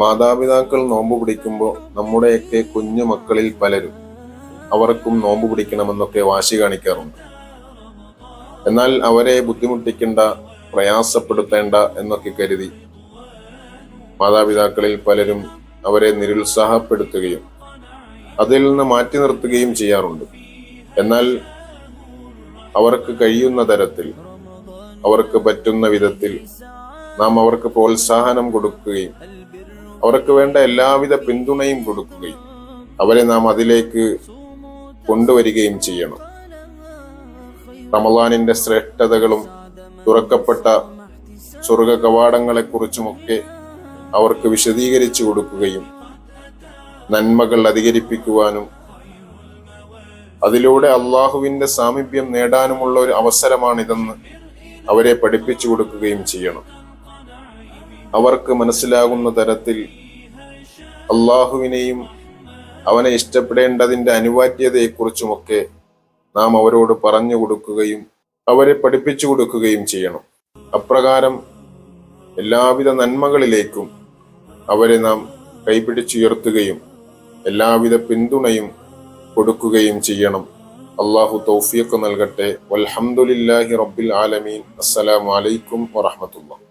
മാതാപിതാക്കൾ നോമ്പ് പിടിക്കുമ്പോൾ നമ്മുടെയൊക്കെ കുഞ്ഞു മക്കളിൽ പലരും അവർക്കും നോമ്പ് പിടിക്കണമെന്നൊക്കെ വാശി കാണിക്കാറുണ്ട്. എന്നാൽ അവരെ ബുദ്ധിമുട്ടിക്കേണ്ട പ്രയാസപ്പെടുത്തേണ്ട എന്നൊക്കെ കരുതി മാതാപിതാക്കളിൽ പലരും അവരെ നിരുത്സാഹപ്പെടുത്തുകയും അതിൽ നിന്ന് മാറ്റി നിർത്തുകയും ചെയ്യാറുണ്ട്. എന്നാൽ അവർക്ക് കഴിയുന്ന തരത്തിൽ അവർക്ക് പറ്റുന്ന വിധത്തിൽ നാം അവർക്ക് പ്രോത്സാഹനം കൊടുക്കുകയും അവർക്ക് വേണ്ട എല്ലാവിധ പിന്തുണയും കൊടുക്കുകയും അവരെ നാം അതിലേക്ക് കൊണ്ടുവരികയും ചെയ്യണം. റമലാനിന്റെ ശ്രേഷ്ഠതകളും തുറക്കപ്പെട്ട സ്വർഗ കവാടങ്ങളെ കുറിച്ചുമൊക്കെ അവർക്ക് വിശദീകരിച്ചു കൊടുക്കുകയും നന്മകൾ അധികരിപ്പിക്കുവാനും അതിലൂടെ അള്ളാഹുവിന്റെ സാമീപ്യം നേടാനുമുള്ള ഒരു അവസരമാണിതെന്ന് അവരെ പഠിപ്പിച്ചു കൊടുക്കുകയും ചെയ്യണം. അവർക്ക് മനസ്സിലാകുന്ന തരത്തിൽ അള്ളാഹുവിനെയും അവനെ ഇഷ്ടപ്പെടേണ്ടതിന്റെ അനിവാര്യതയെക്കുറിച്ചുമൊക്കെ നാം അവരോട് പറഞ്ഞു കൊടുക്കുകയും അവരെ പഠിപ്പിച്ചു കൊടുക്കുകയും ചെയ്യണം. അപ്രകാരം എല്ലാവിധ നന്മകളിലേക്കും അവരെ നാം കൈപിടിച്ചുയർത്തുകയും എല്ലാവിധ പിന്തുണയും കൊടുക്കുകയും ചെയ്യണം. അള്ളാഹു തൗഫിയൊക്കെ നൽകട്ടെ. വൽഹംദുലില്ലാഹി റബ്ബിൽ ആലമീൻ. അസ്സലാമു അലൈക്കും വറഹ്മത്തുള്ളാഹി.